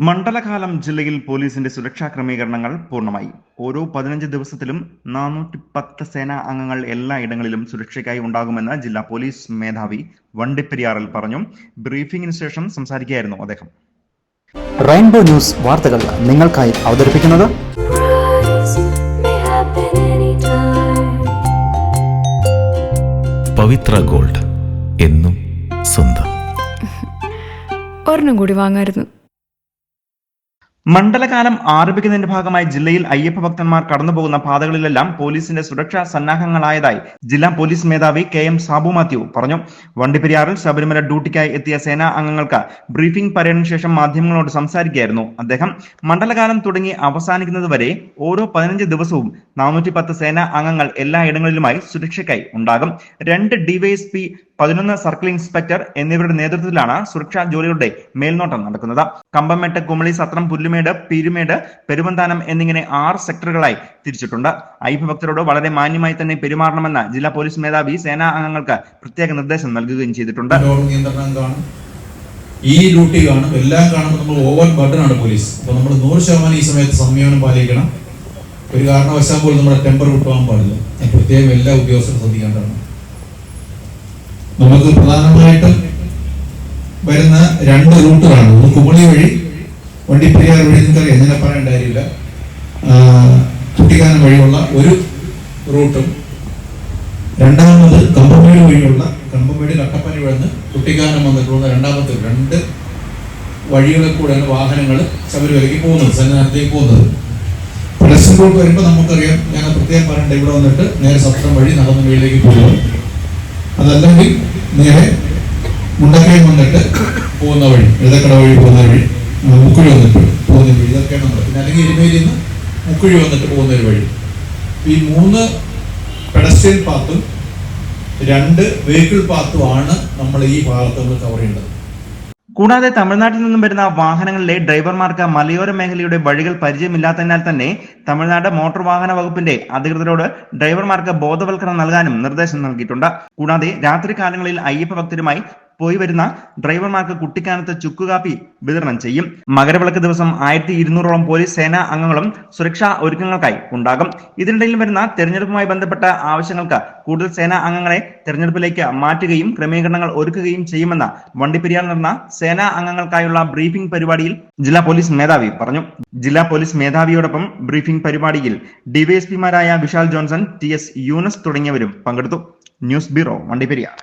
മണ്ഡലകാലം ജില്ലയിൽ പോലീസിന്റെ സുരക്ഷാ ക്രമീകരണങ്ങൾ പൂർണമായി. ഓരോ പതിനഞ്ച് ദിവസത്തിലും നാനൂറ്റി പത്ത് സേനാ അംഗങ്ങൾ എല്ലാ ഇടങ്ങളിലും സുരക്ഷയ്ക്കായി ഉണ്ടാകുമെന്ന് ജില്ലാ പോലീസ് മേധാവി വണ്ടിപ്പെരിയാറിൽ പറഞ്ഞു. ബ്രീഫിംഗിന് ശേഷം സംസാരിക്കുകയായിരുന്നു അദ്ദേഹം. റെയിൻബോ ന്യൂസ് വാർത്തകൾ നിങ്ങൾക്കായി അവതരിപ്പിക്കുന്നത്. പവിത്ര ഗോൾഡ് എന്നും സ്വന്തം. ഒരെണ്ണം കൂടി വാങ്ങായിരുന്നു. മണ്ഡലകാലം ആരംഭിക്കുന്നതിന്റെ ഭാഗമായി ജില്ലയിൽ അയ്യപ്പ ഭക്തന്മാർ കടന്നുപോകുന്ന പാതകളിലെല്ലാം പോലീസിന്റെ സുരക്ഷാ സന്നാഹങ്ങളായതായി ജില്ലാ പോലീസ് മേധാവി കെ എം സാബു മാത്യു പറഞ്ഞു. വണ്ടിപ്പെരിയാറിൽ ശബരിമല ഡ്യൂട്ടിക്കായി എത്തിയ സേനാ അംഗങ്ങൾക്ക് ബ്രീഫിംഗ് പരേഡിന് ശേഷം മാധ്യമങ്ങളോട് സംസാരിക്കുകയായിരുന്നു അദ്ദേഹം. മണ്ഡലകാലം തുടങ്ങി അവസാനിക്കുന്നതുവരെ ഓരോ പതിനഞ്ച് ദിവസവും നാനൂറ്റി പത്ത് സേനാ അംഗങ്ങൾ എല്ലാ ഇടങ്ങളിലുമായി സുരക്ഷയ്ക്കായി ഉണ്ടാകും. രണ്ട് ഡിവൈഎസ്പി പതിനൊന്ന് സർക്കിൾ ഇൻസ്പെക്ടർ എന്നിവരുടെ നേതൃത്വത്തിലാണ് സുരക്ഷാ ജോലികളുടെ മേൽനോട്ടം നടക്കുന്നത്. കമ്പംമെട്ട് കുമളി സത്രം പുല്ലുമേട് പീരുമേട് പെരുവന്താനം എന്നിങ്ങനെ ആറ് സെക്ടറുകളായി തിരിച്ചിട്ടുണ്ട്. അയ്യപ്പഭക്തരോട് വളരെ മാന്യമായി തന്നെ പെരുമാറണമെന്ന് ജില്ലാ പോലീസ് മേധാവി സേനാ അംഗങ്ങൾക്ക് പ്രത്യേക നിർദ്ദേശം നൽകുകയും ചെയ്തിട്ടുണ്ട്. ഈ ഡ്യൂട്ടി കാണും. എല്ലാം കാണുമ്പോൾ നമ്മൾ ഓവർ ആണ് പോലീസ്. അപ്പൊ നമ്മൾ നൂറ് ശതമാനം ഈ സമയത്ത് സംയമനം പാലിക്കണം. ഒരു കാരണവശാൽ പോലും നമ്മുടെ ടെമ്പർ വിട്ടുപോകാൻ പാടില്ല. പ്രത്യേകം എല്ലാ ഉദ്യോഗസ്ഥരും നമുക്ക് പ്രധാനമായിട്ട് വരുന്ന രണ്ട് റൂട്ടുകളാണ്. ഒന്ന് കുമളി വഴി വണ്ടിപ്പെരിയാർ വഴി നിങ്ങൾക്കറിയാം എങ്ങനെ പറയേണ്ട കാര്യമില്ല. കുട്ടിക്കാനം വഴിയുള്ള ഒരു റൂട്ടും. രണ്ടാമത് കമ്പമേട് വഴിയുള്ള കമ്പമേട് കട്ടപ്പന വഴന്ന് കുട്ടിക്കാനം വന്നിട്ടുള്ള രണ്ടാമത്തെ രണ്ട് വഴികളിൽ കൂടെയാണ് വാഹനങ്ങൾ ശബരിമലയ്ക്ക് പോകുന്നത് സന്നിധാനത്തേക്ക് പോകുന്നത്. റോഡ് വരുമ്പോൾ നമുക്കറിയാം ഞാൻ പ്രത്യേകം പറയണ്ട ഇവിടെ വന്നിട്ട് നേരെ സത്രം വഴി നടന്ന് വീട്ടിലേക്ക് പോകുക അതല്ലെങ്കിൽ നേരെ മുണ്ടക്കയം വന്നിട്ട് പോകുന്ന വഴി എഴുതക്കട വഴി പോകുന്ന വഴി മുക്കുഴി വന്നിട്ട് പോകുന്ന വഴി ഇതൊക്കെയാണ് നമ്മൾ. പിന്നെ അല്ലെങ്കിൽ എരുമേലിയിൽ നിന്ന് മുക്കുഴി വന്നിട്ട് പോകുന്ന ഒരു വഴി. ഈ മൂന്ന് പെഡസ്ട്രിയൻ പാത്തും രണ്ട് വെഹിക്കിൾ പാത്തുമാണ് നമ്മൾ ഈ ഭാഗത്ത് നമ്മൾ കവർ ചെയ്യേണ്ടത്. കൂടാതെ തമിഴ്നാട്ടിൽ നിന്നും വരുന്ന വാഹനങ്ങളിലെ ഡ്രൈവർമാർക്ക് മലയോര മേഖലയുടെ വഴികൾ പരിചയമില്ലാത്തതിനാൽ തന്നെ തമിഴ്നാട് മോട്ടോർ വാഹന വകുപ്പിന്റെ അധികൃതരോട് ഡ്രൈവർമാർക്ക് ബോധവൽക്കരണം നൽകാനും നിർദ്ദേശം നൽകിയിട്ടുണ്ട്. കൂടാതെ രാത്രി കാലങ്ങളിൽ അയ്യപ്പ ഭക്തരുമായി പോയി വരുന്ന ഡ്രൈവർമാർക്ക് കുട്ടിക്കാനത്ത് ചുക്കുകാപ്പി വിതരണം ചെയ്യും. മകരവിളക്ക് ദിവസം ആയിരത്തി ഇരുന്നൂറോളം പോലീസ് സേനാ അംഗങ്ങളും സുരക്ഷാ ഒരുക്കങ്ങൾക്കായി ഉണ്ടാകും. ഇതിനിടയിൽ വരുന്ന തെരഞ്ഞെടുപ്പുമായി ബന്ധപ്പെട്ട ആവശ്യങ്ങൾക്ക് കൂടുതൽ സേനാ അംഗങ്ങളെ തെരഞ്ഞെടുപ്പിലേക്ക് മാറ്റുകയും ക്രമീകരണങ്ങൾ ഒരുക്കുകയും ചെയ്യുമെന്ന് വണ്ടിപ്പെരിയാർ നടന്ന സേനാ അംഗങ്ങൾക്കായുള്ള ബ്രീഫിംഗ് പരിപാടിയിൽ ജില്ലാ പോലീസ് മേധാവി പറഞ്ഞു. ജില്ലാ പോലീസ് മേധാവിയോടൊപ്പം ബ്രീഫിംഗ് പരിപാടിയിൽ ഡിവൈഎസ്പിമാരായ Vishal Johnson T S Yunus തുടങ്ങിയവരും പങ്കെടുത്തു. News bureau Vandiperiyar.